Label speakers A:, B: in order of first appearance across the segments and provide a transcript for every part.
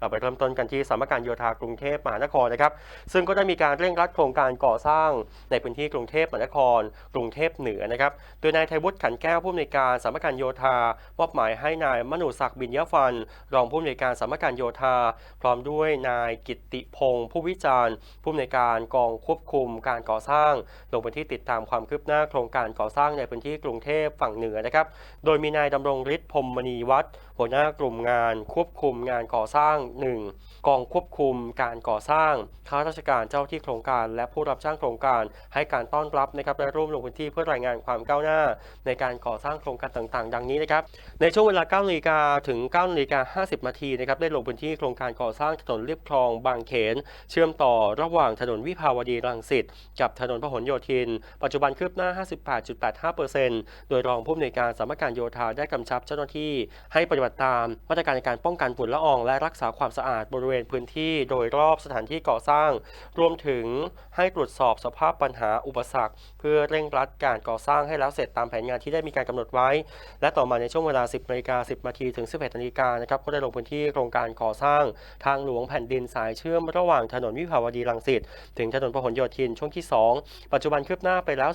A: เราไปเริ่มต้นกันที่สำนักการโยธากรุงเทพมหานครนะครับ ซึ่งก็ได้มีการเร่งรัดโครงการก่อสร้างในพื้นที่กรุงเทพมหานคร กรุงเทพเหนือนะครับ โดยนายไทยวุฒิขันแก้วผู้อำนวยการสำนักการโยธามอบหมายให้นายมนุศักดิ์บินยฟัน รองผู้อำนวยการสำนักการโยธา พร้อมด้วยนายกิติพงศ์ผู้วิจารณ์ผู้อำนวยการกองควบคุมการก่อสร้าง ลงพื้นที่ติดตามความคืบหน้าโครงการก่อสร้างในพื้นที่กรุงเทพฝั่งเหนือนะครับ โดยมีนายดำรงฤทธิ์พรมมณีวัฒน์หัวหน้ากลุ่มงานควบคุมงานก่อสร้าง1 กองควบคุมการก่อสร้างข้าราชการเจ้าที่โครงการ และผู้รับจ้างโครงการ ให้การต้อนรับนะครับและร่วมลงพื้นที่เพื่อรายงานความก้าวหน้า ในการก่อสร้างโครงการต่างๆ ดังนี้นะครับในช่วงเวลา9นาฬิกาถึง9นาฬิกา50นาทีนะครับได้ลงพื้นที่โครงการก่อสร้างถนนเลียบคลองบางเขน เชื่อมต่อระหว่างถนนวิภาวดีรังสิตกับถนนพหลโยธิน ปัจจุบันคืบหน้า 58.85%โดยรองผู้อำนวยการสำนักการโยธาได้กำชับเจ้าหน้าที่ ให้ปฏิบัติตามมาตรการในการป้องกันฝุ่นละอองและรักษาความสะอาดบริเวณพื้นที่โดยรอบสถานที่ก่อสร้าง รวมถึงให้ตรวจสอบสภาพปัญหาอุปสรรค เพื่อเร่งรัดการก่อสร้างให้แล้วเสร็จตามแผนงานที่ได้มีการกำหนดไว้ และต่อมาในช่วงเวลา 10นาฬิกา10นาทีถึง 11นาฬิกานะครับก็ได้ลงพื้นที่โครงการก่อสร้าง ทางหลวงแผ่นดินสายเชื่อมระหว่างถนนวิภาวดีรังสิตถึงถนนพหลโยธินช่วงที่ 2 ปัจจุบันคืบหน้าไปแล้ว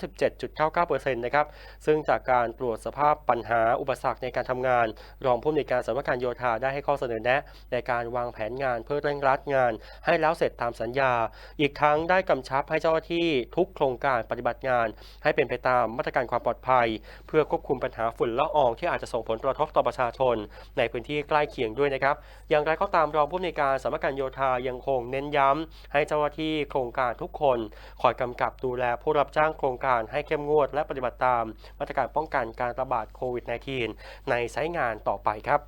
A: 17.99%นะครับซึ่งจากการตรวจสภาพปัญหาอุปสรรคในการทำงาน รองผู้อำนวยการสำนักการโยธาได้ให้ข้อเสนอแนะในการวางแผนงานเพื่อเร่งรัดงาน ให้แล้วเสร็จตามสัญญา อีกทั้งได้กำชับให้เจ้าหน้าที่ทุกโครงการปฏิบัติงาน ให้เป็นไปตามมาตรการความปลอดภัย เพื่อควบคุมปัญหาฝุ่นละอองที่อาจจะส่งผลกระทบต่อประชาชน ในพื้นที่ใกล้เคียงด้วยนะครับ อย่างไรก็ตามรองผู้อำนวยการสำนักการโยธายังคงเน้นย้ำให้เจ้าหน้าที่โครงการทุกคน คอยกำกับดูแลผู้รับจ้างโครงการให้เข้มงวด และปฏิบัติตาม มาตรการป้องกันการระบาดโควิด -19 ในไซต์งานต่อไปครับ